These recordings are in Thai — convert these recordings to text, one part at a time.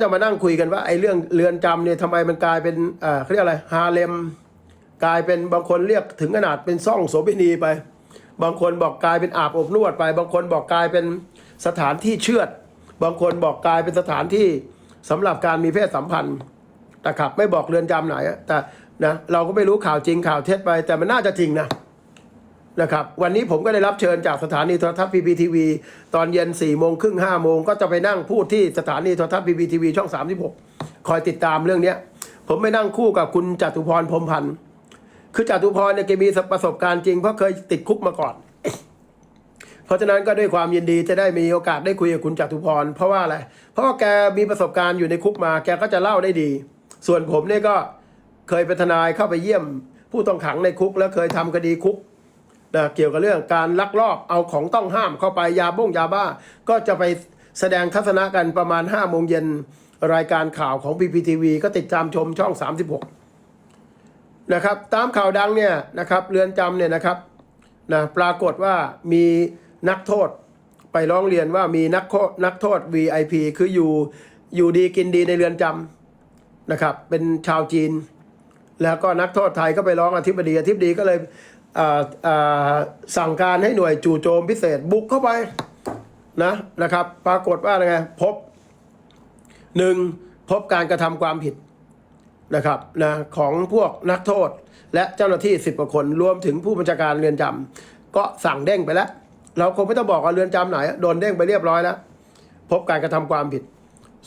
จะมานั่งคุยกันว่าไอ้เรื่องเรือนจำเนี่ยทำไมมันกลายเป็นเอ่อเขาเรียกอะไรฮาเลมกลายเป็นบางคนเรียกถึงขนาดเป็นซ่องโสเภณีไป บางคนบอกกลายเป็นอาบอบนวดไป บางคนบอกกลายเป็นสถานที่เชือด บางคนบอกกลายเป็นสถานที่สำหรับการมีเพศสัมพันธ์นะครับไม่บอกเรือนจำไหนอะแต่นะเราก็ไม่รู้ข่าวจริงข่าวเท็จไปแต่มันน่าจะจริงนะ นะครับวันนี้ผมก็ได้รับเชิญจากสถานีโทรทัศน์พีพีทีวีตอนเย็น4ี่โมงครึ่งห้าโมงก็จะไปนั่งพูดที่สถานีโทรทัศน์พีพีทีวีช่อง 36 คอยติดตามเรื่องเนี้ย ผมไปนั่งคู่กับคุณจตุพรพรมพันธ์คือจตุพรเนี่ยแกมีประสบการณ์จริงเพราะเคยติดคุกมาก่อน เพราะฉะนั้นก็ด้วยความยินดีจะได้มีโอกาสได้คุยกับคุณจตุพรเพราะว่าอะไรเพราะว่าแกมีประสบการณ์อยู่ในคุกมา แกก็จะเล่าได้ดี ส่วนผมเนี่ยก็เคยเป็นทนายเข้าไปเยี่ยม ผู้ต้องขังในคุกแล้วเคยทำคดีคุก นะเกี่ยวกับเรื่องการลักลอบเอาของต้องห้ามเข้าไปยาบ้งยาบ้า ก็จะไปแสดงทัศนะกันประมาณ5้าโมงเย็นรายการข่าวของ PPTV ก็ติดตามชมช่อง 36 นะครับ ตามข่าวดังเนี่ยนะครับเรือนจำเนี่ยนะครับนะปรากฏว่ามีนักโทษไปร้องเรียนว่ามีนักโทษนักโทษ VIP คืออยู่อยู่ดีกินดีในเรือนจำนะครับ เป็นชาวจีน แล้วก็นักโทษไทยก็ไปร้องอธิบดีอธิบดีก็เลย สั่งการให้หน่วยจู่โจมพิเศษบุกเข้าไปนะนะครับ ปรากฏว่าอะไรไงพบหนึ่งพบการกระทำความผิดนะครับนะของพวกนักโทษและเจ้าหน้าที่สิบกว่าคนรวมถึงผู้บัญชาการเรือนจำก็สั่งเด้งไปแล้ว เราคงไม่ต้องบอกว่าเรือนจำไหนโดนเด้งไปเรียบร้อยแล้ว พบการกระทำความผิด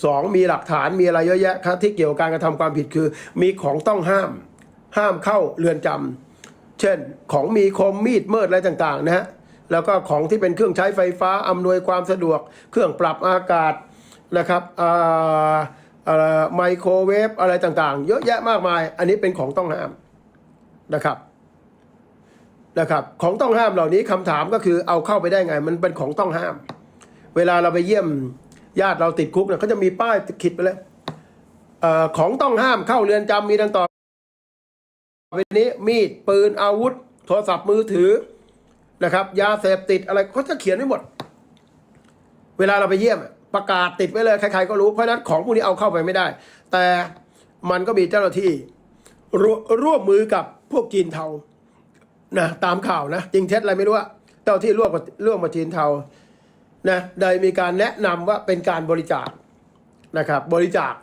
สองมีหลักฐานมีอะไรเยอะแยะครับที่เกี่ยวกับการกระทำความผิดคือ มีของต้องห้าม ห้ามเข้าเรือนจำ เช่น ของมีคมมีดเมิดอะไรต่างๆนะฮะแล้วก็ของที่เป็นเครื่องใช้ไฟฟ้าอำนวยความสะดวก เครื่องปรับอากาศนะครับไมโครเวฟอะไรต่างๆ เยอะแยะมากมาย อันนี้เป็นของต้องห้ามนะครับนะครับของต้องห้ามเหล่านี้คำถามก็คือเอาเข้าไปได้ไง มันเป็นของต้องห้าม เวลาเราไปเยี่ยมญาติเราติดคุกเนี่ยเขาจะมีป้ายขีดไปเลยเของต้องห้ามเข้าเรือนจำมีดังต่อ ไปนี้มีดปืนอาวุธ โทรศัพท์มือถือนะครับ ยาเสพติดอะไรเขาจะเขียนไว้หมด เวลาเราไปเยี่ยม ประกาศติดไว้เลยใครๆก็รู้เพราะนั้นของพวกนี้เอาเข้าไปไม่ได้ แต่มันก็มีเจ้าหน้าที่รร่วมมือกับพวกจีนเทานะตามข่าวนะจริงเท็จอะไรไม่รู้อะเจ้าที่ร่วมกับร่วมกับจีนเทานะได้มีการแนะนำว่าเป็นการบริจาคนะครับ บริจาค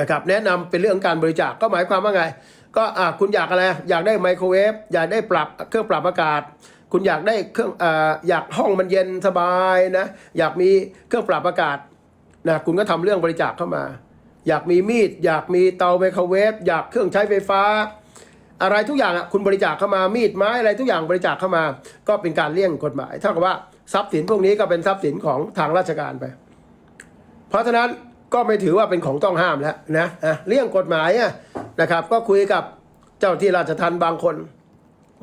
นะครับ แนะนำเป็นเรื่องการบริจาคก็หมายความว่าไง ก็อะคุณอยากอะไร อยากได้ไมโครเวฟอยากได้ปรับเครื่องปรับอากาศ คุณอยากได้เครื่องอ่าอยากห้องมันเย็นสบายนะอยากมีเครื่องปรับอากาศนะคุณก็ทำเรื่องบริจาคเข้ามา อยากมีมีด อยากมีเตาไมโครเวฟอยากเครื่องใช้ไฟฟ้า อะไรทุกอย่างอะคุณบริจาคเข้ามามีดไม้อะไรทุกอย่างบริจาคเข้ามา ก็เป็นการเลี่ยงกฎหมายเท่ากับว่าทรัพย์สินพวกนี้ก็เป็นทรัพย์สินของทางราชการไป เพราะฉะนั้นก็ไม่ถือว่าเป็นของต้องห้ามแล้วนะอะเรื่องกฎหมายอะ นะครับ ก็คุยกับเจ้าที่ราชทัณฑ์บางคน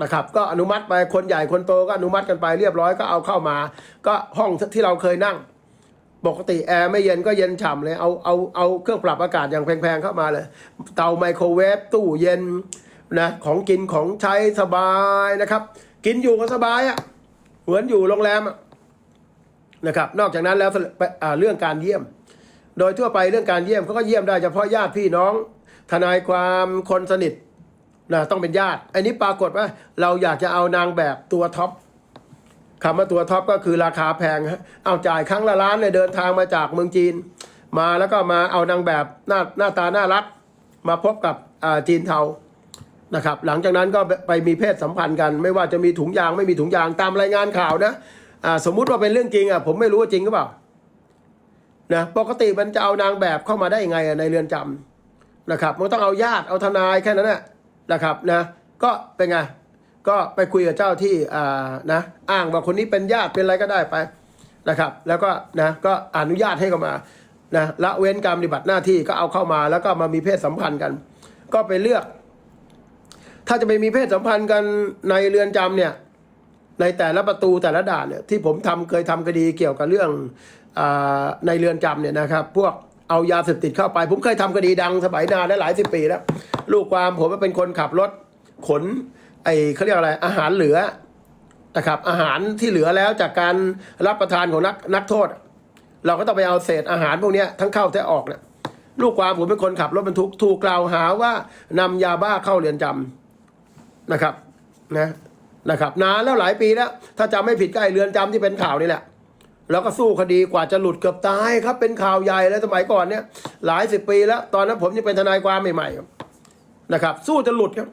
นะครับ ก็อนุมัติไปคนใหญ่คนโตก็อนุมัติกันไปเรียบร้อยก็เอาเข้ามา ก็ห้องที่เราเคยนั่ง ปกติแอร์ไม่เย็นก็เย็นฉ่ำเลยเอาเอาเอาเครื่องปรับอากาศอย่างแพงๆเข้ามาเลย เตาไมโครเวฟตู้เย็นนะของกินของใช้สบายนะครับ กินอยู่ก็สบายอะเหมือนอยู่โรงแรมนะครับ นอกจากนั้นแล้วเรื่องการเยี่ยม โดยทั่วไปเรื่องการเยี่ยมเขาก็เยี่ยมได้เฉพาะญาติพี่น้อง ทนายความคนสนิทนะต้องเป็นญาติ อันนี้ปรากฏว่าเราอยากจะเอานางแบบตัวท็อปคำว่าตัวท็อปก็คือราคาแพงฮะเอาจ่ายครั้งละล้านเลยเดินทางมาจากเมืองจีน มาแล้วก็มาเอานางแบบหน้าหน้าตาน่ารัก มาพบกับอ่าจีนเทานะครับ หลังจากนั้นก็ไปมีเพศสัมพันธ์กัน ไม่ว่าจะมีถุงยางไม่มีถุงยางตามรายงานข่าวนะสมมุติว่าเป็นเรื่องจริงอะผมไม่รู้ว่าจริงหรือเปล่านะปกติมันจะเอานางแบบเข้ามาได้ยังไงในเรือนจำ นะครับมันต้องเอาญาติเอาทนายแค่นั้นแหละนะครับนะก็เป็นไงก็ไปคุยกับเจ้าที่อ่านะอ้างว่าคนนี้เป็นญาติเป็นอะไรก็ได้ไปนะครับ แล้วก็นะก็อนุญาตให้เข้ามานะละเว้นการปฏิบัติหน้าที่ก็เอาเข้ามาแล้วก็มามีเพศสัมพันธ์กัน ก็ไปเลือก ถ้าจะไปมีเพศสัมพันธ์กันในเรือนจำเนี่ยในแต่ละประตูแต่ละด่านเนี่ยที่ผมทำเคยทำคดีเกี่ยวกับเรื่องอในเรือนจำเนี่ยนะครับ พวก เอายาเสพติดเข้าไป ผมเคยทำคดีดังสมัยนานได้หลายสิบปีแล้ว ลูกความผมเป็นคนขับรถขน ไอ้เขาเรียกอะไรอาหารเหลือนะครับอาหารที่เหลือแล้วจากการรับประทานของนักนักโทษ เราก็ต้องไปเอาเศษอาหารพวกนี้ทั้งเข้าทั้งออกเนี่ยลูกความผมเป็นคนขับรถบรรทุกถูกกล่าวหาว่านำยาบ้าเข้าเรือนจำนะครับนะนะครับนานแล้วหลายปีแล้ว ถ้าจำไม่ผิดก็ไอเรือนจำที่เป็นข่าวนี่แหละ แล้วก็สู้คดีกว่าจะหลุดเกือบตายครับ เป็นข่าวใหญ่แล้วสมัยก่อนเนี่ยหลายสิบปีแล้ว ตอนนั้นผมยังเป็นทนายความใหม่ๆนะครับ สู้จะหลุดครับ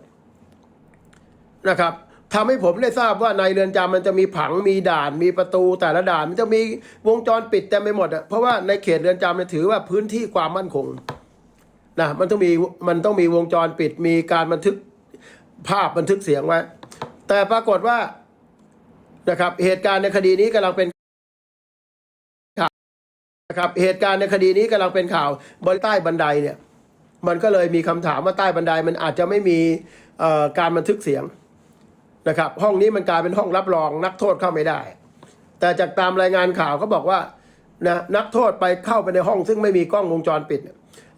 นะครับทำให้ผมได้ทราบว่าในเรือนจำมันจะมีผังมีด่านมีประตูแต่ละด่าน มันจะมีวงจรปิดเต็มไปหมดอะเพราะว่าในเขตเรือนจำเนี่ยถือว่าพื้นที่ความมั่นคงนะมันต้องมีมันต้องมีวงจรปิดมีการบันทึกภาพบันทึกเสียงไว้ แต่ปรากฏว่านะครับเหตุการณ์ในคดีนี้กำลังเป็น นะครับเหตุการณ์ในคดีนี้กำลังเป็นข่าวบนใต้บันไดเนี่ยมันก็เลยมีคำถามว่าใต้บันไดมันอาจจะไม่มีการบันทึกเสียงนะครับ ห้องนี้มันกลายเป็นห้องรับรองนักโทษเข้าไม่ได้ แต่จากตามรายงานข่าวเขาบอกว่านะนักโทษไปเข้าไปในห้องซึ่งไม่มีกล้องวงจรปิด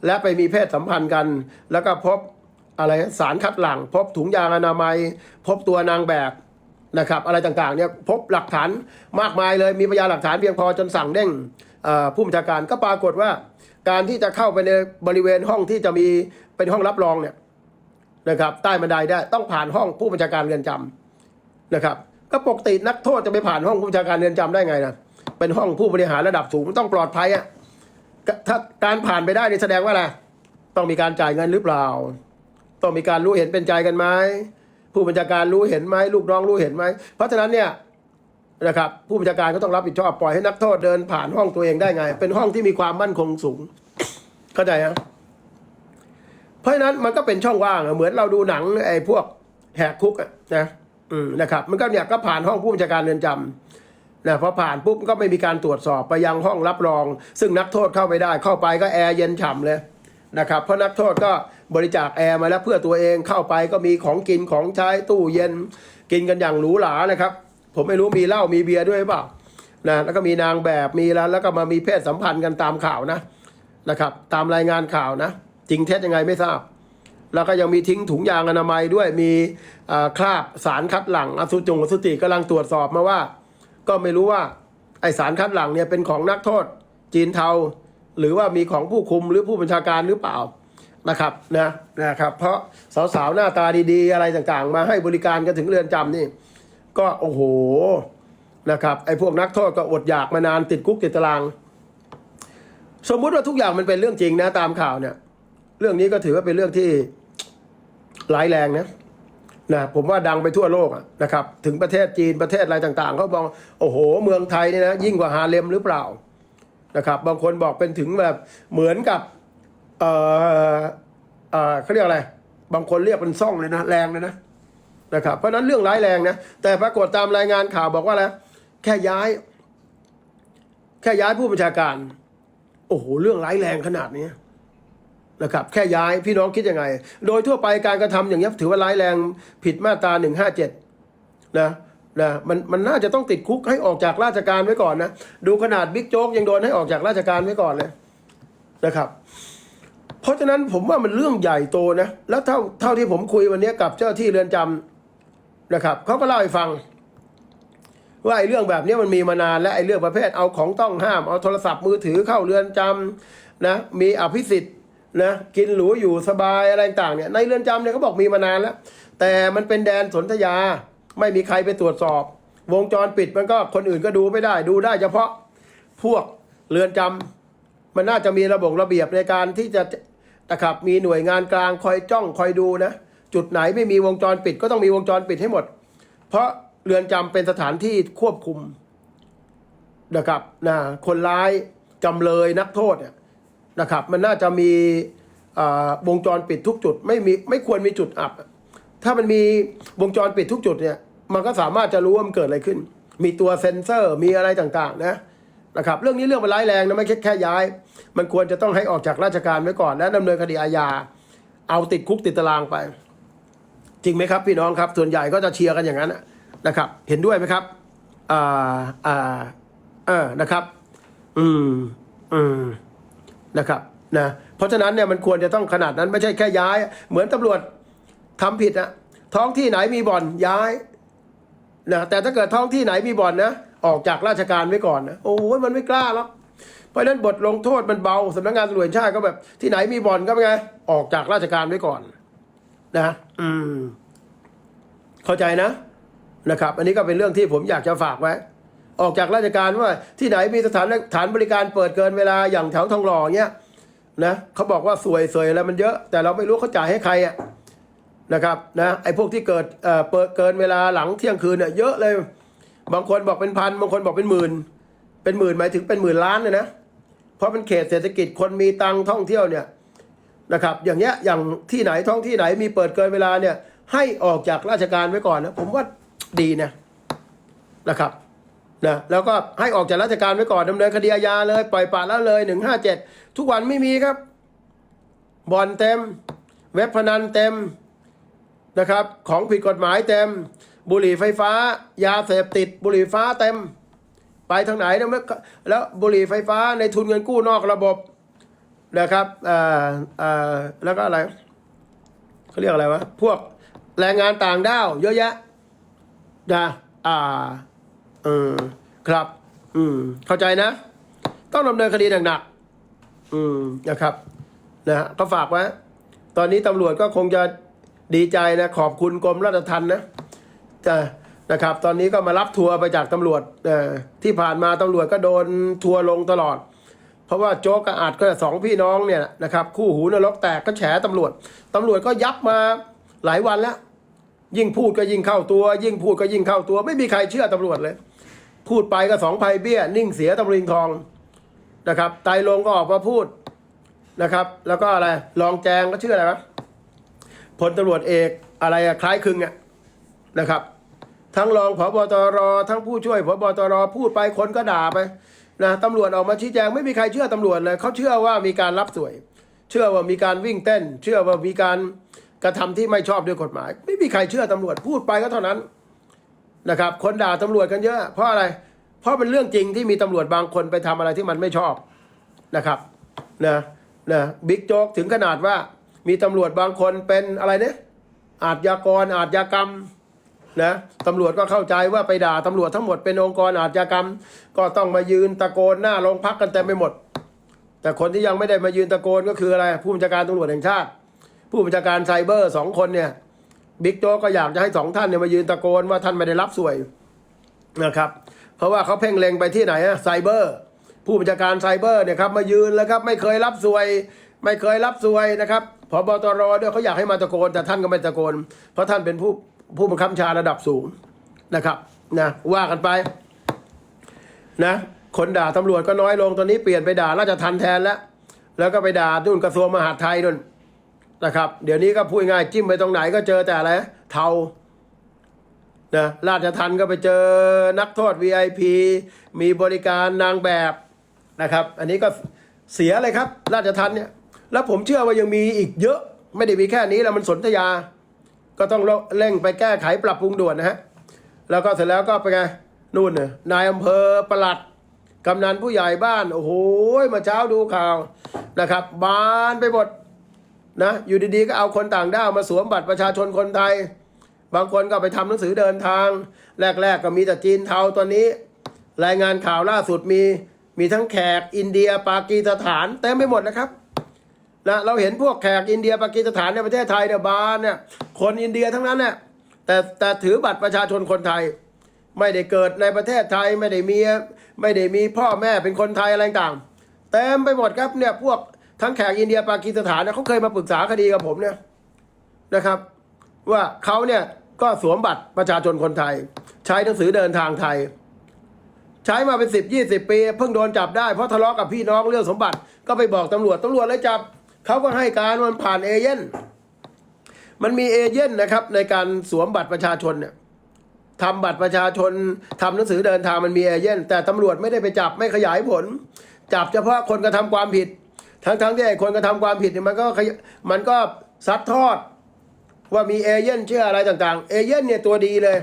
และไปมีเพศสัมพันธ์กัน แล้วก็พบอะไรสารคัดหลั่งพบถุงยางอนามัย พบตัวนางแบบนะครับ อะไรต่างๆเนี่ยพบหลักฐานมากมายเลยมีพยานหลักฐานเพียงพอจนสั่งเด้ง ผู้บัญชาการก็ปรากฏว่า การที่จะเข้าไปในบริเวณห้องที่จะมีเป็นห้องรับรองเนี่ยนะครับใต้บันไดได้ต้องผ่านห้องผู้บัญชาการเรือนจำนะครับ ก็ปกตินักโทษจะไปผ่านห้องผู้บัญชาการเรือนจำได้ไงนะเป็นห้องผู้บริหารระดับสูงต้องปลอดภัยอะก็ถ้าการผ่านไปได้นี่แสดงว่าอะไรต้องมีการจ่ายเงินหรือเปล่า ต้องมีการรู้เห็นเป็นใจกันไหมผู้บัญชาการรู้เห็นไหมลูกน้องรู้เห็นไหมเพราะฉะนั้นเนี่ย นะครับผู้บัญชาการก็ต้องรับผิดชอบปล่อยให้นักโทษเดินผ่านห้องตัวเองได้ไง เป็นห้องที่มีความมั่นคงสูงเข้าใจฮะเพราะฉะนั้นมันก็เป็นช่องว่างเหมือนเราดูหนังไอ้พวกแหกคุกนะนะครับมันก็เนี่ยก็ผ่านห้องผู้บัญชาการเรือนจำนะพอผ่านปุ๊บก็ไม่มีการตรวจสอบไปยังห้องรับรอง ซึ่งนักโทษเข้าไปได้ เข้าไปก็แอร์เย็นฉ่ำเลยนะครับเพราะนักโทษก็บริจาคแอร์มาแล้วเพื่อตัวเองเข้าไปก็มีของกินของใช้ตู้เย็น กินกันอย่างหรูหรานะครับ ผมไม่รู้มีเหล้ามีเบียร์ด้วยหรือเปล่านะแล้วก็มีนางแบบมีแล้วแล้วก็มามีเพศสัมพันธ์กันตามข่าวนะนะครับ ตามรายงานข่าวนะจริงเท็จยังไงไม่ทราบ แล้วก็ยังมีทิ้งถุงยางอนามัยด้วยมีคราบสารคัดหลั่งอสุจงอสุจิกำลังตรวจสอบมาว่า ก็ไม่รู้ว่าไอสารคัดหลั่งเนี่ยเป็นของนักโทษ จีนเทา หรือว่ามีของผู้คุมหรือผู้บัญชาการหรือเปล่านะครับนะนะครับ เพราะสาวๆหน้าตาดีๆ อะไรต่างๆ มาให้บริการกันถึงเรือนจำนี่ ก็โอ้โหนะครับไอ้พวกนักโทษก็อดอยากมานานติดคุกติดตาราง สมมุติว่าทุกอย่างมันเป็นเรื่องจริงนะตามข่าวเนี่ย เรื่องนี้ก็ถือว่าเป็นเรื่องที่ร้ายแรงนะนะผมว่าดังไปทั่วโลกนะครับถึงประเทศจีนประเทศอะไรต่างๆเขาบอกโอ้โห เมืองไทยเนี่ยนะยิ่งกว่าฮาเลมหรือเปล่านะครับบางคนบอกเป็นถึงแบบเหมือนกับเออเออเขาเรียกอะไร บางคนเรียกเป็นซ่องเลยนะแรงเลยนะ นะครับเพราะนั้นเรื่องร้ายแรงนะแต่ปรากฏตามรายงานข่าวบอกว่าอะไรแค่ย้าย แค่ย้ายผู้บัญชาการ โอ้โหเรื่องร้ายแรงขนาดนี้นะครับแค่ย้ายพี่น้องคิดยังไง โดยทั่วไปการกระทำอย่างนี้ถือว่าร้ายแรงผิดมาตราหนึ่งห้าเจ็ดนะนะมันมันน่าจะต้องติดคุกให้ออกจากราชการไว้ก่อนนะดูขนาดบิ๊กโจ๊กยังโดนให้ออกจากราชการไว้ก่อนเลยนะครับ เพราะฉะนั้นผมว่ามันเรื่องใหญ่โตนะแล้วเท่าเท่าที่ผมคุยวันนี้กับเจ้าที่เรือนจำ นะครับเขาก็เล่าให้ฟัง ว่าไอ้เรื่องแบบนี้มันมีมานานและไอ้เรื่องประเภทเอาของต้องห้าม เอาโทรศัพท์มือถือเข้าเรือนจำนะมีอภิสิทธิ์นะกินหรูอยู่สบายอะไรต่างเนี่ยในเรือนจำเนี่ยเขาบอกมีมานานแล้ว แต่มันเป็นแดนสนธยา ไม่มีใครไปตรวจสอบ วงจรปิดมันก็คนอื่นก็ดูไม่ได้ดูได้เฉพาะพวกเรือนจำมันน่าจะมีระบบระเบียบในการที่จะนะครับมีหน่วยงานกลางคอยจ้องคอยดูนะ จุดไหนไม่มีวงจรปิดก็ต้องมีวงจรปิดให้หมด เพราะเรือนจำเป็นสถานที่ควบคุมนะครับนะคนร้ายจำเลยนักโทษเนี่ยนะครับ มันน่าจะมีวงจรปิดทุกจุด ไม่มีไม่ควรมีจุดอับ ถ้ามันมีวงจรปิดทุกจุดเนี่ย มันก็สามารถจะรู้ว่ามันเกิดอะไรขึ้น มีตัวเซ็นเซอร์มีอะไรต่างๆ นะนะครับ เรื่องนี้เรื่องมันร้ายแรงนะไม่แค่แค่ย้าย มันควรจะต้องให้ออกจากราชการไว้ก่อน และดำเนินคดีอาญาเอาติดคุกติดตารางไป จริงไหมครับพี่น้องครับ ส่วนใหญ่ก็จะเชียร์กันอย่างนั้นนะครับ เห็นด้วยไหมครับอ่าอ่าเออนะครับ อืมอืมนะครับนะเพราะฉะนั้นเนี่ยมันควรจะต้องขนาดนั้นไม่ใช่แค่ย้าย เหมือนตำรวจทำผิดอะท้องที่ไหนมีบ่อนย้ายนะแต่ถ้าเกิดท้องที่ไหนมีบ่อนนะออกจากราชการไว้ก่อนนะโอ้ยมันไม่กล้าหรอกเพราะฉะนั้นบทลงโทษมันเบาสำนักงานตำรวจชาติก็แบบที่ไหนมีบ่อนก็เป็นไงออกจากราชการไว้ก่อน นะ อืม เข้าใจนะนะครับ อันนี้ก็เป็นเรื่องที่ผมอยากจะฝากไว้ ออกจากราชการว่าที่ไหนมีสถานฐานบริการเปิดเกินเวลาอย่างแถวทองหล่อเงี้ยนะเขาบอกว่าสวยสวยแล้วมันเยอะ แต่เราไม่รู้เขาจ่ายให้ใครอะนะครับนะไอ้พวกที่เกิดเอ่อเปิดเกินเวลาหลังเที่ยงคืนเนี่ยเยอะเลย บางคนบอกเป็นพันบางคนบอกเป็นหมื่น เป็นหมื่นหมายถึงเป็นหมื่นล้านเลยนะเพราะเป็นเขตเศรษฐกิจคนมีตังค์ท่องเที่ยวเนี่ย นะครับ อย่างเงี้ยอย่างที่ไหนท้องที่ไหนมีเปิดเกินเวลาเนี่ย ให้ออกจากราชการไว้ก่อนนะผมว่าดีนะนะครับนะแล้วก็ให้ออกจากราชการไว้ก่อนดำเนินคดีอาญาเลย ปล่อยปละละเลยหนึ่งห้าเจ็ดทุกวันไม่มีครับบ่อนเต็ม เว็บพนันเต็มนะครับ ของผิดกฎหมายเต็ม บุหรี่ไฟฟ้า ยาเสพติด บุหรี่ฟ้าเต็ม ไปทางไหนนี่ยมันก็แล้วบุหรี่ไฟฟ้าในทุนเงินกู้นอกระบบ นะครับอ่าอ่าแล้วก็อะไรเขาเรียกอะไรวะพวกแรงงานต่างด้าวเยอะแยะนะอ่าอืมครับ อืม เข้าใจนะ ต้องดำเนินคดีหนักๆอืมนะครับนะฮะก็ฝากไว้ตอนนี้ตำรวจก็คงจะดีใจนะ ขอบคุณกรมราชทัณฑ์นะจะนะครับ ตอนนี้ก็มารับทัวร์ไปจากตำรวจเอ่อที่ผ่านมาตำรวจก็โดนทัวร์ลงตลอด ราะว่าโจ๊กกับอาจก็สองพี่น้องเนี่ยนะครับคู่หูนรกแตกก็แฉตำรวจตำรวจก็ยับมาหลายวันแล้ว ยิ่งพูดก็ยิ่งเข้าตัว ยิ่งพูดก็ยิ่งเข้าตัว ไม่มีใครเชื่อตำรวจเลย พูดไปก็สองภัยเบี้ย นิ่งเสียตำรวจทองนะครับไตลงก็ออกมาพูดนะครับ แล้วก็อะไรรองแจงก็ชื่ออะไรวะพลตำรวจเอกอะไรคล้ายคลึงอะนะครับ ทั้งรองผบตรทั้งผู้ช่วยผบตรพูดไปคนก็ด่าไป นะตำรวจออกมาชี้แจงไม่มีใครเชื่อตำรวจเลยเขาเชื่อว่ามีการรับสวย เชื่อว่ามีการวิ่งเต้น เชื่อว่ามีการกระทำที่ไม่ชอบด้วยกฎหมาย ไม่มีใครเชื่อตำรวจพูดไปก็เท่านั้นนะครับ คนด่าตำรวจกันเยอะ เพราะอะไร เพราะเป็นเรื่องจริงที่มีตำรวจบางคนไปทำอะไรที่มันไม่ชอบนะครับนะนะบิ๊กโจ๊กถึงขนาดว่ามีตำรวจบางคนเป็นอะไรเนี่ยอาชญากรอาชญากรรม นะตำรวจก็เข้าใจว่าไปด่าตำรวจทั้งหมดเป็นองค์กรอาชญากรรม ก็ต้องมายืนตะโกนหน้าโรงพักกันเต็มไปหมด แต่คนที่ยังไม่ได้มายืนตะโกนก็คืออะไร ผู้บัญชาการตำรวจแห่งชาติ ผู้บัญชาการไซเบอร์สองคนเนี่ยบิ๊กโจ๊กก็อยากจะให้สองท่านเนี่ยมายืนตะโกนว่าท่านไม่ได้รับสวยนะครับ เพราะว่าเขาเพ่งเล็งไปที่ไหนอะไซเบอร์ ผู้บัญชาการไซเบอร์เนี่ยครับมายืนแล้วครับไม่เคยรับสวย ไม่เคยรับสวยนะครับพบตรด้วยเขาอยากให้มาตะโกนแต่ท่านก็ไม่ตะโกน เพราะท่านเป็นผู้ ผู้บังคับชาระดับสูงนะครับนะว่ากันไปนะคนด่าตำรวจก็น้อยลงตอนนี้เปลี่ยนไปด่าราชทันแทนแล้ว แล้วก็ไปด่านู่นกระทรวงมหาดไทยนู่นนะครับ เดี๋ยวนี้ก็พูดง่ายจิ้มไปตรงไหนก็เจอแต่อะไรเทานะราชทันก็ไปเจอนักโทษ VIP มีบริการนางแบบนะครับ อันนี้ก็เสียเลยครับ ราชทันเนี่ยแล้วผมเชื่อว่ายังมีอีกเยอะ ไม่ได้มีแค่นี้แล้วมันสนธยา ก็ต้องเร่งไปแก้ไขปรับปรุงด่วนนะฮะแล้วก็เสร็จแล้วก็ไปไงนู่นน่ะนายอำเภอประหลัดกำนันผู้ใหญ่บ้านโอ้โหมาเช้าดูข่าวนะครับ บานไปหมดนะอยู่ดีๆก็เอาคนต่างด้าวมาสวมบัตรประชาชนคนไทย บางคนก็ไปทำหนังสือเดินทาง แรก ๆ ก็มีแต่จีนเทาตอนนี้ รายงานข่าวล่าสุดมีมีทั้งแขกอินเดียปากีสถานเต็มไปหมดนะครับ นะเราเห็นพวกแขกอินเดียปากีสถานในประเทศไทยเนี่ยบานเนี่ยคนอินเดียทั้งนั้นเนี่ยแต่แต่ถือบัตรประชาชนคนไทย ไม่ได้เกิดในประเทศไทยไม่ได้มีไม่ได้มีพ่อแม่เป็นคนไทยอะไรต่างเต็มไปหมดครับเนี่ยพวกทั้งแขกอินเดียปากีสถานเนี่ยเขาเคยมาปรึกษาคดีกับผมเนี่ยนะครับ ว่าเขาเนี่ยก็สวมบัตรประชาชนคนไทย ใช้หนังสือเดินทางไทย ใช้มาเป็นสิบยี่สิบปี เพิ่งโดนจับได้เพราะทะเลาะกับพี่น้องเรื่องสมบัติก็ไปบอกตำรวจตำรวจเลยจับ เขาก็ให้การมันผ่านเอเย่นมันมีเอเย่นนะครับในการสวมบัตรประชาชนเนี่ยทำบัตรประชาชนทำหนังสือเดินทางมันมีเอเย่นแต่ตำรวจไม่ได้ไปจับไม่ขยายผล จับเฉพาะคนกระทำความผิด ทั้งๆทที่ไอ้คนกระทำความผิดเนี่ยมันก็มันก็ซัดทอดว่ามีเอเย่นเชื่ออะไรต่างๆ เอเย่นเนี่ยตัวดีเลย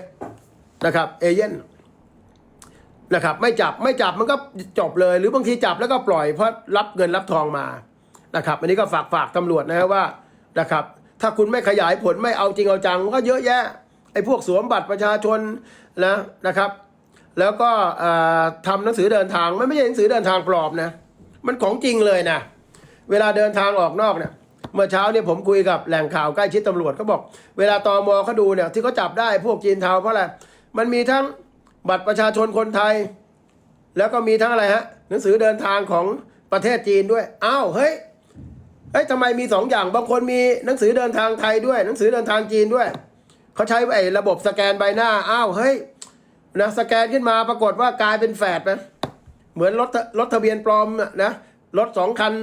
นะครับเอเย่นนะครับไม่จับไม่จับมันก็จบเลย หรือบางทีจับแล้วก็ปล่อยเพราะรับเงินรับทองมา นะครับอันนี้ก็ฝากฝากตำรวจนะครับว่านะครับ ถ้าคุณไม่ขยายผลไม่เอาจริงเอาจังก็เยอะแยะไอ้พวกสวมบัตรประชาชนนะนะครับ แล้วก็ทำหนังสือเดินทางมันไม่ใช่หนังสือเดินทางปลอมนะมันของจริงเลยนะเวลาเดินทางออกนอกเนี่ยเมื่อเช้าเนี่ยผมคุยกับแหล่งข่าวใกล้ชิดตำรวจเขาบอก เวลาตอมอเขาดูเนี่ยที่เขาจับได้พวกจีนเทาเพราะอะไรมันมีทั้งบัตรประชาชนคนไทย แล้วก็มีทั้งอะไรฮะหนังสือเดินทางของประเทศจีนด้วยอ้าวเฮ้ย เฮ้ยทำไมมีสองอย่างบางคนมีหนังสือเดินทางไทยด้วย หนังสือเดินทางจีนด้วยเขาใช้ไอ้ระบบสแกนใบหน้าอ้าวเฮ้ยนะสแกนขึ้นมาปรากฏว่ากลายเป็นแฝดไปเหมือนรถรถทะเบียนปลอมนะรถสองคัน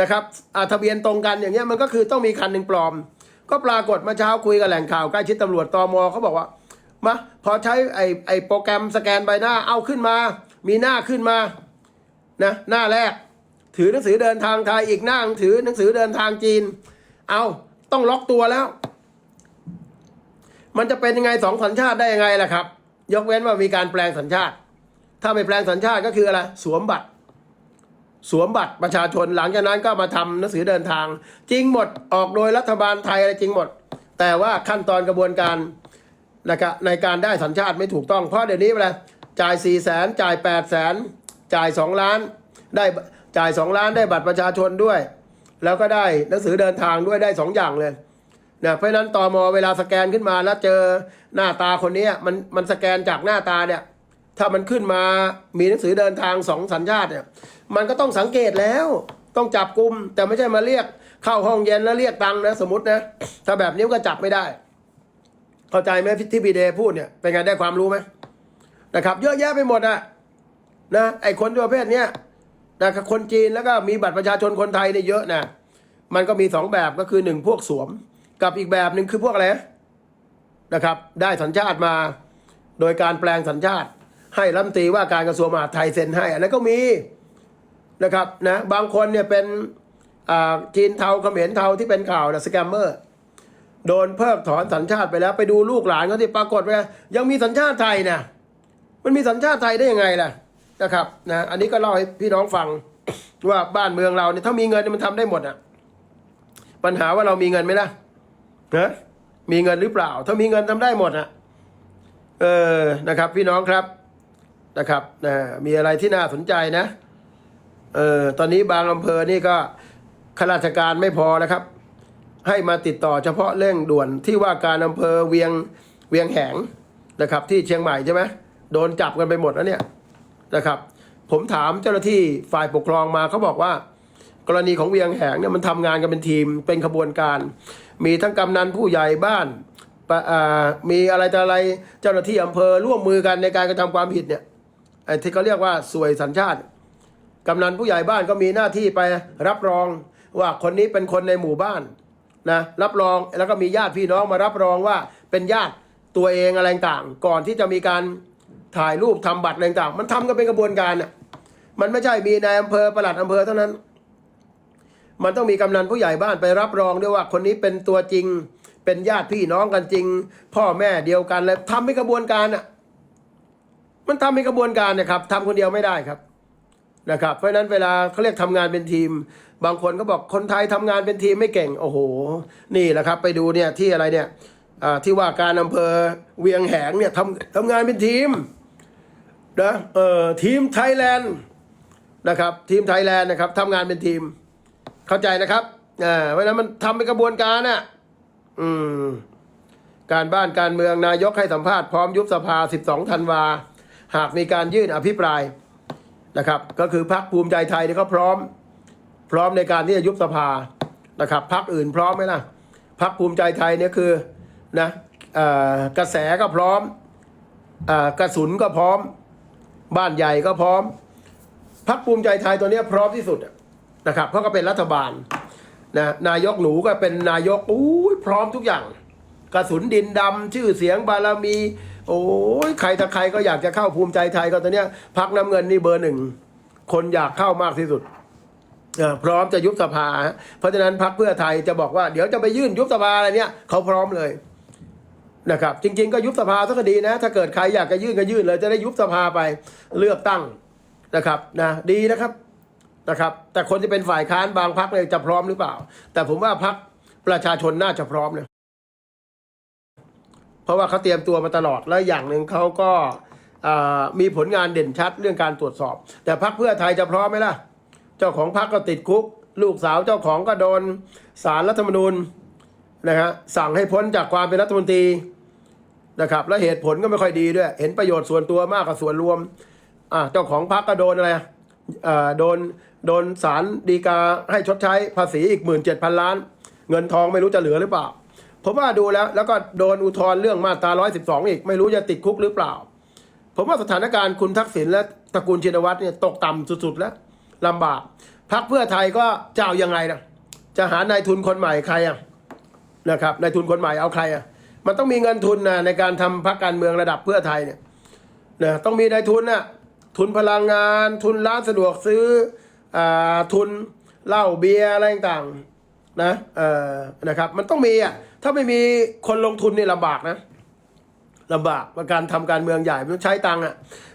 นะครับอ่าทะเบียนตรงกันอย่างเงี้ยมันก็คือต้องมีคันหนึ่งปลอม ก็ปรากฏมาเช้าคุยกับแหล่งข่าวใกล้ชิดตำรวจตอมอเขาบอกว่ามาพอใช้ไอ้ไอ้โปรแกรมสแกนใบหน้าเอาขึ้นมา มีหน้าขึ้นมานะหน้าแรก ถือหนังสือเดินทางไทยอีกหน้าถือหนังสือเดินทางจีน เอาต้องล็อกตัวแล้ว มันจะเป็นยังไงสองสัญชาติได้ยังไงล่ะครับ ยกเว้นว่ามีการแปลงสัญชาติ ถ้าไม่แปลงสัญชาติก็คืออะไรสวมบัตร สวมบัตรประชาชนหลังจากนั้นก็มาทำหนังสือเดินทาง จริงหมดออกโดยรัฐบาลไทยอะไรจริงหมด แต่ว่าขั้นตอนกระบวนการนะครับในการได้สัญชาติไม่ถูกต้องเพราะเดี๋ยวนี้อะไรจ่าย4ี่แสนจ่าย8ปดแสนจ่าย 2 ล้านได้ จ่าย 2 ล้านได้บัตรประชาชนด้วย แล้วก็ได้หนังสือเดินทางด้วยได้ 2 อย่างเลยนะเพราะนั้นตอมเวลาสแกนขึ้นมาแล้วเจอหน้าตาคนนี้มันมันสแกนจากหน้าตาเนี่ย ถ้ามันขึ้นมามีหนังสือเดินทางสองสัญชาติเนี่ย มันก็ต้องสังเกตแล้ว ต้องจับกลุ่มแต่ไม่ใช่มาเรียกเข้าห้องเย็นแล้วเรียกตังค์นะสมมตินะถ้าแบบนี้ก็จับไม่ได้ เข้าใจไหมที่พีเดพูดเนี่ยเป็นไงได้ความรู้ไหมนะครับ เยอะแยะไปหมดอะนะไอคนประเภทเนี้ย นะครับคนจีนแล้วก็มีบัตรประชาชนคนไทยเนี่ยเยอะนะมันก็มีสองแบบก็คือหนึ่งพวกสวม กับอีกแบบหนึ่งคือพวกอะไรนะครับ ได้สัญชาติมา โดยการแปลงสัญชาติ ให้รัฐมนตรีว่าการกระทรวงมหาดไทยเซ็นให้ อันนั้นก็มีนะครับนะบางคนเนี่ยเป็นอ่าจีนเทาเขมรเทาที่เป็นข่าวนะสแกมเมอร์โดนเพิกถอนสัญชาติไปแล้วไปดูลูกหลานเขาที่ปรากฏว่ายังมีสัญชาติไทยนะมันมีสัญชาติไทยได้ยังไงล่ะ นะครับนะอันนี้ก็เล่าให้พี่น้องฟังว่าบ้านเมืองเราเนี่ยถ้ามีเงินเนี่ยมันทำได้หมดอะปัญหาว่าเรามีเงินไหมล่ะนะมีเงินหรือเปล่า ถ้ามีเงินทำได้หมดอะเออนะครับ พี่น้องครับนะครับนะมีอะไรที่น่าสนใจนะเออตอนนี้บางอำเภอนี่ก็ข้าราชการไม่พอนะครับ ให้มาติดต่อเฉพาะเร่งด่วนที่ว่าการอำเภอเวียงเวียงแหงนะครับ ที่เชียงใหม่ใช่ไหมโดนจับกันไปหมดแล้วเนี่ย นะครับ ผมถามเจ้าหน้าที่ฝ่ายปกครองมาเขาบอกว่า กรณีของเวียงแหงเนี่ยมันทำงานกันเป็นทีมเป็นขบวนการ มีทั้งกำนันผู้ใหญ่บ้านมีอะไรต่ออะไรเจ้าหน้าที่อำเภอร่วมมือกันในการกระทำความผิดเนี่ยไอ้ที่เขาเรียกว่าสวยสัญชาติกำนันผู้ใหญ่บ้านก็มีหน้าที่ไปรับรองว่าคนนี้เป็นคนในหมู่บ้านนะรับรองแล้วก็มีญาติพี่น้องมารับรองว่าเป็นญาติตัวเองอะไรต่างก่อนที่จะมีการ ถ่ายรูปทำบัตรอะไรต่างมันทำกันเป็นกระบวนการน่ะมันไม่ใช่มีนายอำเภอประหลัดอำเภอเท่านั้น มันต้องมีกำนันผู้ใหญ่บ้านไปรับรองด้วยว่าคนนี้เป็นตัวจริง เป็นญาติพี่น้องกันจริง พ่อแม่เดียวกันเลยทำเป็นกระบวนการอะ มันทำเป็นกระบวนการนะครับทำคนเดียวไม่ได้ครับนะครับ เพราะฉะนั้นเวลาเขาเรียกทำงานเป็นทีม บางคนก็บอกคนไทยทำงานเป็นทีมไม่เก่ง โอ้โห นี่แหละครับ ไปดูเนี่ยที่อะไรเนี่ยอ่าที่ว่าการอำเภอเวียงแหงเนี่ยทำทำงานเป็นทีม นะเออทีมไทยแลนด์นะครับทีมไทยแลนด์นะครับทำงานเป็นทีมเข้าใจนะครับอ่าเพราะฉะนั้นมันทำเป็นกระบวนการน่ะอืมการบ้านการเมืองนายกให้สัมภาษณ์พร้อมยุบสภา 12 ธันวา หากมีการยื่นอภิปรายนะครับก็คือพรรคภูมิใจไทยเนี่ยเขาพร้อม พร้อมในการที่จะยุบสภานะครับพรรคอื่นพร้อมไหมล่ะพรรคภูมิใจไทยเนี่ยคือนะอกระแสก็พร้อมอกระสุนก็พร้อม บ้านใหญ่ก็พร้อมพรรคภูมิใจไทยตัวนี้พร้อมที่สุดนะครับ เพราะก็เป็นรัฐบาลนะนายกหนูก็เป็นนายกอู้ยพร้อมทุกอย่าง กระสุนดินดำชื่อเสียงบารมี โอ้ยใครถ้าใครก็อยากจะเข้าภูมิใจไทยก็ตอนเนี้ยพักน้ำเงินนี่เบอร์หนึ่งคนอยากเข้ามากที่สุดพร้อมจะยุบสภา เพราะฉะนั้นพักเพื่อไทยจะบอกว่าเดี๋ยวจะไปยื่นยุบสภาอะไรเนี้ยเขาพร้อมเลย นะครับจริง ๆ ก็ยุบสภาสักดีนะ ถ้าเกิดใครอยากจะยื่นก็ยื่นเลยจะได้ยุบสภาไปเลือกตั้งนะครับนะดีนะครับนะครับ แต่คนที่เป็นฝ่ายค้านบางพักเนี่ยจะพร้อมหรือเปล่า แต่ผมว่าพักประชาชนน่าจะพร้อมเลยเพราะว่าเขาเตรียมตัวมาตลอดแล้วอย่างหนึ่งเขาก็มีผลงานเด่นชัดเรื่องการตรวจสอบ แต่พรรคเพื่อไทยจะพร้อมไหมล่ะ เจ้าของพรรคก็ติดคุก ลูกสาวเจ้าของก็โดนสารรัฐธรรมนูญ นะฮะสั่งให้พ้นจากความเป็นรัฐมนตรีนะครับ และเหตุผลก็ไม่ค่อยดีด้วย เห็นประโยชน์ส่วนตัวมากกว่าส่วนรวมอะเจ้าของพรรคก็โดนอะไรอ่าโดนโดนสารดีกาให้ชดใช้ภาษีอีกหมื่นเจ็ดพันล้าน เงินทองไม่รู้จะเหลือหรือเปล่าผมว่าดูแล้ว แล้วก็โดนอุทธรณ์เรื่องมาตรา112 อีก ไม่รู้จะติดคุกหรือเปล่า ผมว่าสถานการณ์คุณทักษิณและตระกูลชินวัตรเนี่ยตกต่ำสุดๆแล้วลำบากพักเพื่อไทยก็จะเอายังไงนะจะหานายทุนคนใหม่ใครอะ นะครับนายทุนคนใหม่เอาใครอะมันต้องมีเงินทุนนะในการทำพักการเมืองระดับเพื่อไทยเนี่ยนะต้องมีนายทุนน่ะทุนพลังงาน ทุนร้านสะดวกซื้ออ่าทุนเหล้าเบียร์อะไรต่างๆนะเอ่อนะครับ มันต้องมีอะถ้าไม่มีคนลงทุนนี่ลำบากนะลำบากว่าการทำการเมืองใหญ่มันต้องใช้ตังค์อะ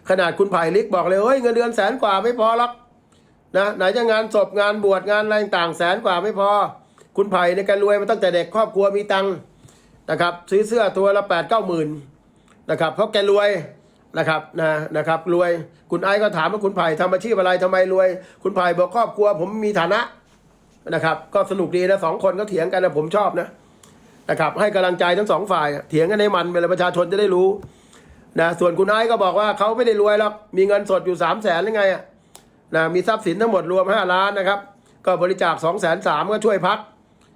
ขนาดคุณไผ่ลิกบอกเลยเฮ้ยเงินเดือนแสนกว่าไม่พอหรอกนะไหนจะงานศพงานบวชงานอะไรต่างแสนกว่าไม่พอ คุณไผ่ในการรวยมาตั้งแต่เด็กครอบครัวมีตังค์นะครับ ซื้อเสื้อตัวละแปดเก้าหมื่นนะครับเพราะแกรวยนะครับนะนะครับรวยคุณไอ้ก็ถามว่าคุณไผ่ทำอาชีพอะไรทำไมรวย คุณไผ่บอกครอบครัว ผมมีฐานะนะครับ ก็สนุกดีนะสองคนก็เถียงกันนะผมชอบนะนะครับ ให้กำลังใจทั้งสองฝ่ายเถียงกันให้มันเป็นประชาชนจะได้รู้นะส่วนคุณไอ้ก็บอกว่าเขาไม่ได้รวยหรอกมีเงินสดอยู่สามแสนหรือไงนะมีทรัพย์สินทั้งหมดรวมห้าล้านนะครับ ก็บริจาคสองแสนสามก็ช่วยพัก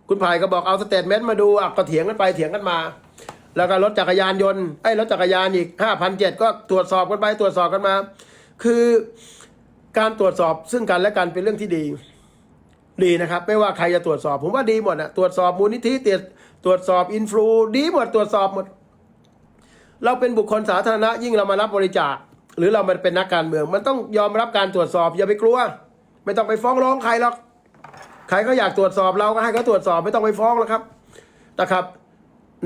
คุณไผ่ก็บอกเอาสเตทเมนต์มาดูอะก็เถียงกันไปเถียงกันมา แล้วก็รถจักรยานยนต์ไอ้รถจักรยานอีกห้าพันเจ็ดก็ตรวจสอบกันไปตรวจสอบกันมา คือการตรวจสอบซึ่งกันและกันเป็นเรื่องที่ดี ดีนะครับ ไม่ว่าใครจะตรวจสอบ ผมว่าดีหมดอะตรวจสอบมูลนิธิตรวจตรวจสอบอินฟลูดีหมดตรวจสอบหมด เราเป็นบุคคลสาธารณะยิ่งเรามารับบริจาค หรือเรามาเป็นนักการเมือง มันต้องยอมรับการตรวจสอบอย่าไปกลัว ไม่ต้องไปฟ้องร้องใครหรอก ใครก็อยากตรวจสอบเราก็ให้เขาตรวจสอบไม่ต้องไปฟ้องแล้วครับนะครับ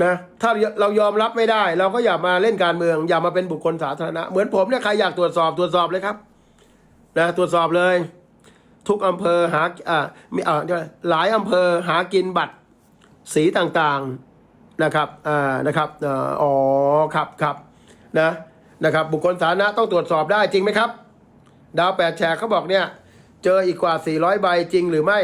นะถ้าเรายอมรับไม่ได้ เราก็อย่ามาเล่นการเมือง อย่ามาเป็นบุคคลสาธารณะเหมือนผมเนี่ยใครอยากตรวจสอบตรวจสอบเลยครับนะตรวจสอบเลย ทุกอำเภอหาอ่ามีอ่าหลายอำเภอหากินบัตรสีต่างๆนะครับอ่านะครับอ่ออ๋อครับครับนะนะครับบุคคลสาธารณะต้องตรวจสอบได้จริงไหมครับ ดาวแปดแฉกเขาบอกเนี่ย เจออีกกว่า 400 ใบจริงหรือไม่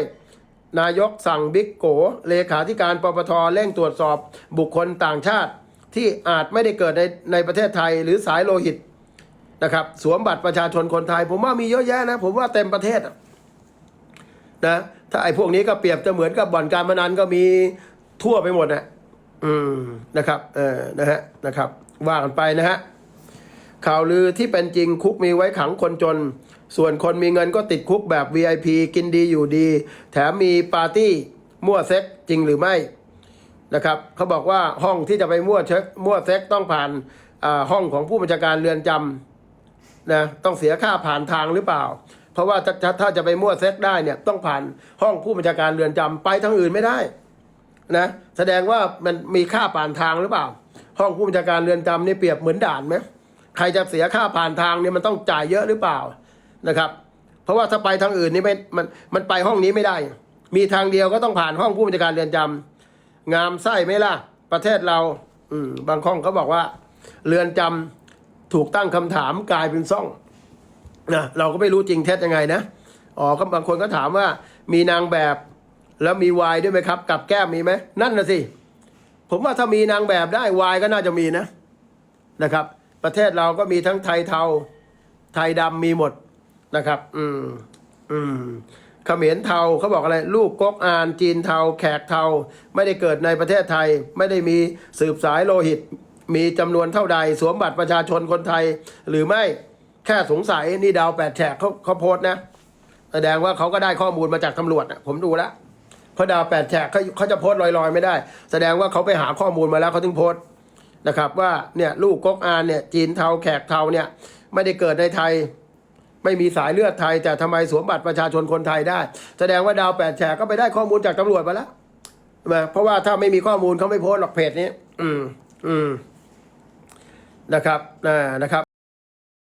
นายกสั่งบิ๊กโก เลขาธิการปปทเร่งตรวจสอบบุคคลต่างชาติ ที่อาจไม่ได้เกิดในในประเทศไทยหรือสายโลหิตนะครับ สวมบัตรประชาชนคนไทย ผมว่ามีเยอะแยะนะ ผมว่าเต็มประเทศนะถ้าไอ้พวกนี้ก็เปรียบจะเหมือนกับบ่อนการพนันก็มีทั่วไปหมดนะอืมนะครับ เออนะฮะนะครับ ว่ากันไปนะฮะ ข่าวลือที่เป็นจริงคุกมีไว้ขังคนจน ส่วนคนมีเงินก็ติดคุกแบบ VIP กินดีอยู่ดี แถมมีปาร์ตี้มั่วเซ็กจริงหรือไม่นะครับเขาบอกว่าห้องที่จะไปมั่วเช็คมั่วเซ็กต้องผ่านอ่าห้องของผู้บัญชาการเรือนจำนะต้องเสียค่าผ่านทางหรือเปล่า เพราะว่าถ้าถ้าถ้าจะไปมั่วเซ็กได้เนี่ยต้องผ่านห้องผู้บัญชาการเรือนจำไปทางอื่นไม่ได้นะแสดงว่ามันมีค่าผ่านทางหรือเปล่า ห้องผู้บัญชาการเรือนจำนี่เปรียบเหมือนด่านไหม ใครจะเสียค่าผ่านทางเนี่ยมันต้องจ่ายเยอะหรือเปล่านะครับ เพราะว่าถ้าไปทางอื่นนี่ไม่มันมันไปห้องนี้ไม่ได้ มีทางเดียวก็ต้องผ่านห้องผู้บัญชาการเรือนจำงามไส้ไหมล่ะ ประเทศเรา อืมบางห้องเขาบอกว่า เรือนจำถูกตั้งคำถามกลายเป็นซ่องนะเราก็ไม่รู้จริงเท็จยังไงนะอ๋อก็บางคนก็ถามว่า มีนางแบบแล้วมีวายด้วยไหมครับ กับแก้มมีไหมนั่นนะสิผมว่าถ้ามีนางแบบได้วายก็น่าจะมีนะนะครับ ประเทศเราก็มีทั้งไทยเทา ไทยดำมีหมดนะครับ อืม อืมเขมรเทาเขาบอกอะไร ลูกก๊กอาน จีนเทา แขกเทา ไม่ได้เกิดในประเทศไทย ไม่ได้มีสืบสายโลหิต มีจำนวนเท่าใด สวมบัตรประชาชนคนไทย หรือไม่แค่สงสัยนี่ดาวแปดแฉกเขาเขาโพสต์นะ แสดงว่าเขาก็ได้ข้อมูลมาจากตำรวจนะผมดูแล้วเพราะดาวแปดแฉกเขาเขาจะโพสต์ลอยๆ ไม่ได้ แสดงว่าเขาไปหาข้อมูลมาแล้วเขาถึงโพสต์ นะครับว่าเนี่ยลูกก๊กอานเนี่ยจีนเทาแขกเทาเนี่ยไม่ได้เกิดในไทยไม่มีสายเลือดไทย แต่ทำไมสวมบัตรประชาชนคนไทยได้ แสดงว่าดาวแปดแฉกก็ไปได้ข้อมูลจากตำรวจมาแล้วมาเพราะว่าถ้าไม่มีข้อมูลเขาไม่โพสต์หรอกเพจนี้ อืมอืมนะครับอ่านะครับ